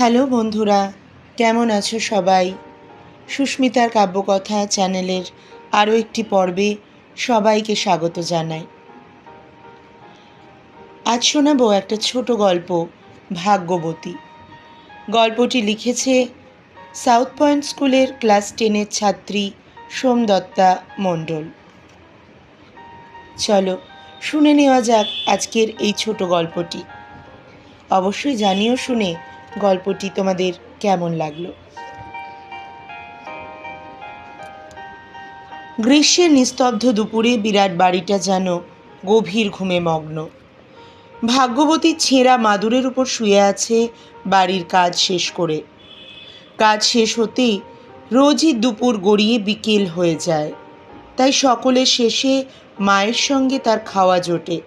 Hello বন্ধুরা, কেমন আছো সবাই? সুস্মিতার কাব্যকথা চ্যানেলের আরও একটি পর্বে সবাইকে স্বাগত জানাই। আজ শোনাবো একটা ছোট গল্প, ভাগ্যবতী। গল্পটি লিখেছে সাউথ পয়েন্ট স্কুলের ক্লাস টেনের ছাত্রী সোমদত্তা মণ্ডল। চলো শুনে নেওয়া যাক আজকের এই ছোট গল্পটি। অবশ্যই জানিও শুনে গল্পটি তোমাদের কেমন লাগল? গ্রীষ্মের নিস্তব্ধ দুপুরে বিরাট বাড়িটা যেন গভীর ঘুমে মগ্ন। ভাগ্যবতী ছেঁড়া মাদুরের উপর শুয়ে আছে বাড়ির কাজ শেষ করে। কাজ শেষ হতেই রোজই দুপুর গড়িয়ে বিকেল হয়ে যায়। তাই সকলের শেষে মায়ের সঙ্গে তার খাওয়া জোটে।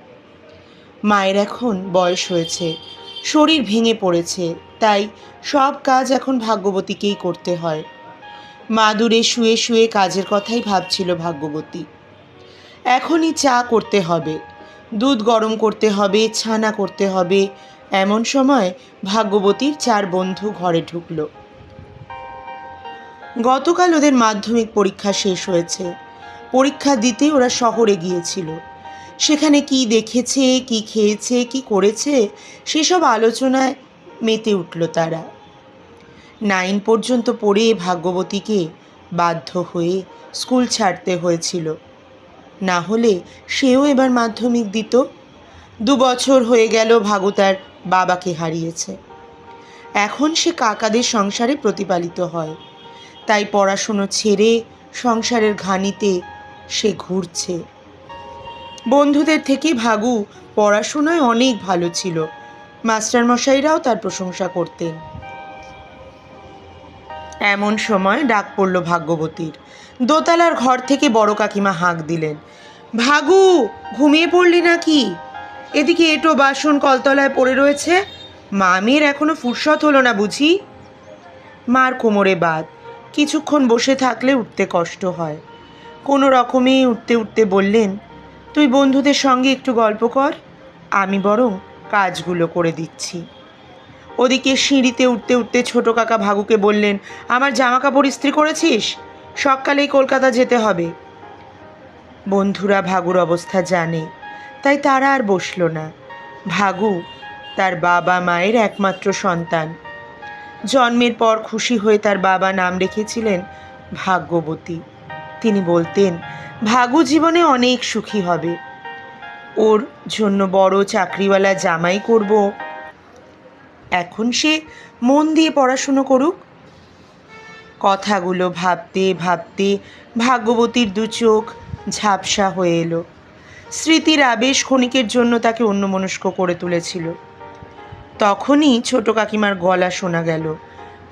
মায়ের এখন বয়স হয়েছে, শরীর ভেঙে পড়েছে। তাই সব কাজ এখন ভাগ্যবতীকেই করতে হয়। মাদুরে শুয়ে শুয়ে কাজের কথাই ভাবছিল ভাগ্যবতী। এখনই চা করতে হবে, দুধ গরম করতে হবে, ছানা করতে হবে, এমন সময় ভাগ্যবতীর চার বন্ধু ঘরে ঢুকলো। গতকাল ওদের মাধ্যমিক পরীক্ষা শেষ হয়েছে। পরীক্ষা দিতে ওরা শহরে গিয়েছিল। সেখানে কি দেখেছে, কি খেয়েছে, কি করেছে, সেসব আলোচনায় মেতে উঠল তারা। নাইন পর্যন্ত পড়ে ভাগ্যবতীকে বাধ্য হয়ে স্কুল ছাড়তে হয়েছিল। না হলে সেও এবার মাধ্যমিক দিত। দু বছর হয়ে গেল ভাগু তার বাবাকে হারিয়েছে। এখন সে কাকাদের সংসারে প্রতিপালিত হয়। তাই পড়াশুনো ছেড়ে সংসারের ঘানিতে সে ঘুরছে। বন্ধুদের থেকে ভাগু পড়াশোনায় অনেক ভালো ছিল। মাস্টারমশাইরাও তার প্রশংসা করতেন। এমন সময় ডাক পড়ল ভাগ্যবতীর। দোতলার ঘর থেকে বড় কাকিমা হাঁক দিলেন, ভাগু, ঘুমিয়ে পড়লি নাকি? এদিকে এটো বাসন কলতলায় পড়ে রয়েছে। মামের এখনও ফুরসত হলো না বুঝি? মার কোমরে বাদ কিছুক্ষণ বসে থাকলে উঠতে কষ্ট হয়। কোনো রকমে উঠতে উঠতে বললেন, তুই বন্ধুদের সঙ্গে একটু গল্প কর, আমি বরং কাজগুলো করে দিচ্ছি। ওদিকে সিঁড়িতে উঠতে উঠতে ছোট কাকা ভাগুকে বললেন, আমার জামা কাপড় ইস্ত্রি করেছিস? সকালেই কলকাতা যেতে হবে। বন্ধুরা, ভাগুর অবস্থা জানে, তাই তারা আর বসল না। ভাগু তার বাবা মায়ের একমাত্র সন্তান। জন্মের পর খুশি হয়ে তার বাবা নাম রেখেছিলেন ভাগ্যবতী। তিনি বলতেন, ভাগু জীবনে অনেক সুখী হবে। ওর জন্য বড় চাকরিওয়ালা জামাই করব। এখন সে মন দিয়ে পড়াশুনো করুক। কথাগুলো ভাবতে ভাবতে ভাগ্যবতীর দু চোখ ঝাপসা হয়ে এলো। স্মৃতির আবেশ ক্ষণিকের জন্য তাকে অন্যমনস্ক করে তুলেছিল। তখনই ছোট কাকিমার গলা শোনা গেল।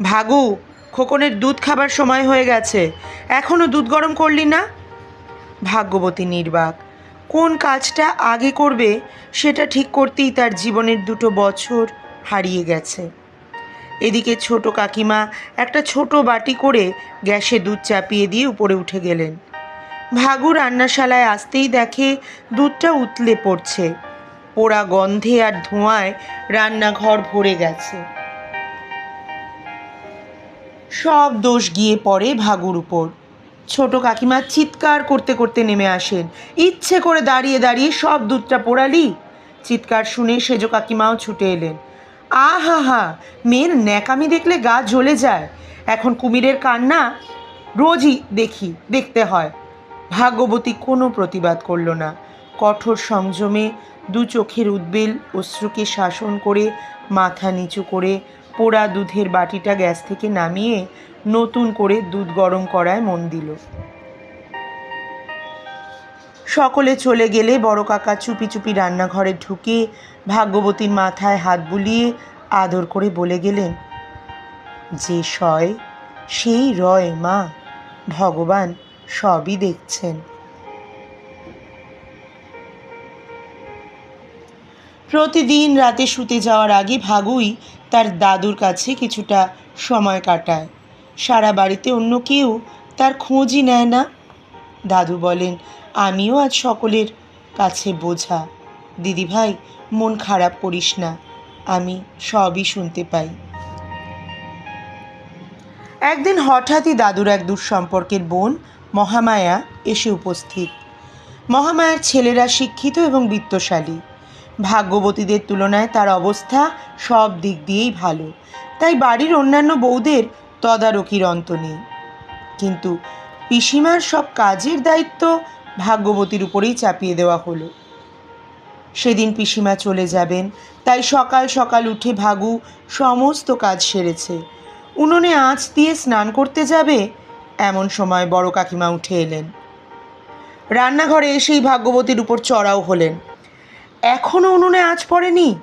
ভাগু, খোকনের দুধ খাবার সময় হয়ে গেছে। এখনও দুধ গরম করলি না? ভাগ্যবতী নির্বাক। কোন কাজটা আগে করবে সেটা ঠিক করতেই তার জীবনের দুটো বছর হারিয়ে গেছে। এদিকে ছোট কাকিমা একটা ছোট বাটি করে গ্যাসে দুধ চাপিয়ে দিয়ে উপরে উঠে গেলেন। ভাগু রান্নাশালায় আসতেই দেখে দুধটা উতলে পড়ছে। পোড়া গন্ধে আর ধোঁয়ায় রান্নাঘর ভরে গেছে। সব দোষ গিয়ে পড়ে ভাগুর উপর। ছোট কাকিমা চিৎকার করতে করতে নেমে আসেন। ইচ্ছে করে দাঁড়িয়ে দাঁড়িয়ে সব দুধটা পোড়ালি। চিৎকার শুনে সেজো কাকিমাও ছুটে এলেন। আহা হা, মেয়ের ন্যাকামি দেখলে গা জ্বলে যায়। এখন কুমিরের কান্না রোজই দেখি, দেখতে হয়। ভাগ্যবতী কোনো প্রতিবাদ করল না। কঠোর সংযমে দু চোখের উদ্বেল অশ্রুকে শাসন করে, মাথা নিচু করে পোড়া দুধের বাটিটা গ্যাস থেকে নামিয়ে নতুন করে দুধ গরম করায় মন দিল। সকলে চলে গেলে বড় কাকা চুপি চুপি রান্নাঘরে ঢুকে ভাগ্যবতীর মাথায় হাত বুলিয়ে আদর করে বলে গেলেন, যে সয়, সেই রয় মা, ভগবান সবই দেখছেন। প্রতিদিন রাতে শুতে যাওয়ার আগে ভাগুই তার দাদুর কাছে কিছুটা সময় কাটায়। সারা বাড়িতে অন্য কেউ তার খোঁজই নেয় না। দাদু বলেন, আমিও আজ সকলের কাছে বোঝা। দিদিভাই, মন খারাপ করিস না, আমি সবই শুনতে পাই। একদিন হঠাৎই দাদুর এক দুঃসম্পর্কের বোন মহামায়া এসে উপস্থিত। মহামায়ার ছেলেরা শিক্ষিত এবং বিত্তশালী। ভাগ্যবতীদের তুলনায় তার অবস্থা সব দিক দিয়েই ভালো। তাই বাড়ির অন্যান্য বউদের তদারকির অন্ত নেই। কিন্তু পিসিমার সব কাজের দায়িত্ব ভাগ্যবতীর উপরেই চাপিয়ে দেওয়া হলো। সেদিন পিসিমা চলে যাবেন, তাই সকাল সকাল উঠে ভাগু সমস্ত কাজ সেরেছে। উনুনে আঁচ দিয়ে স্নান করতে যাবে, এমন সময় বড় কাকিমা উঠে এলেন। রান্নাঘরে এসেই ভাগ্যবতীর উপর চড়াও হলেন। এখনও উনুনে আঁচ পড়েনি?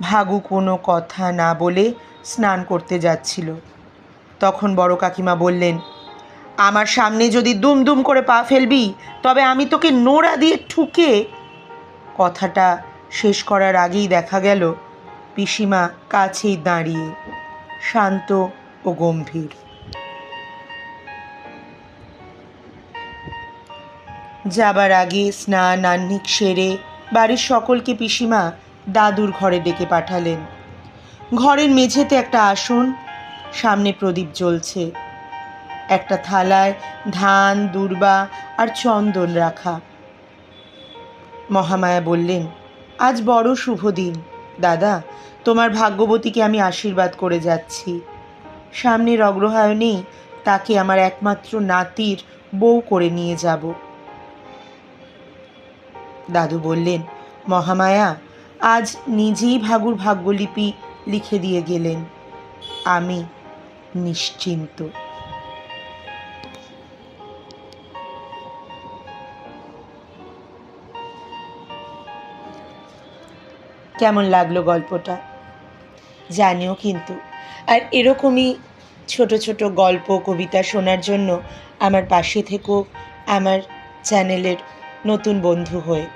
ভাগু কোনো কথা না বলে স্নান করতে যাচ্ছিল। তখন বড় কাকিমা বললেন, আমার সামনে যদি দুম দুম করে পা ফেলবি, তবে আমি তোকে নোড়া দিয়ে ঠুকে কথাটা শেষ করার আগেই দেখা গেল পিসিমা কাছেই দাঁড়িয়ে, শান্ত ও গম্ভীর। যাবার আগে স্নান আহ্নিক সেরে বাড়ির সকলকে পিসিমা দাদুর ঘরে ডেকে পাঠালেন। ঘরের মেঝেতে একটা আসন সামনে প্রদীপ জ্বলছে। একটা থালায় ধান, দুর্বা আর চন্দন রাখা। মহামায়া বললেন, আজ বড় শুভ দিন। দাদা, তোমার ভাগ্যবতীকে আমি আশীর্বাদ করে যাচ্ছি। সামনের অগ্রহায়ণেই তাকে আমার একমাত্র নাতির বউ করে নিয়ে যাব। দাদু বললেন, মহামায়া, আজ নিজেই ভাগুর ভাগ্যলিপি লিখে দিয়ে গেলেন। আমি নিশ্চিন্ত। কেমন লাগল গল্পটা? জানিও কিন্তু। আর এরকমই ছোট ছোট গল্প, কবিতা শোনার জন্য আমার পাশে থেকো আমার চ্যানেলের নতুন বন্ধু হয়ে।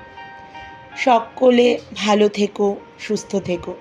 সকলে ভালো থেকো, সুস্থ থেকো।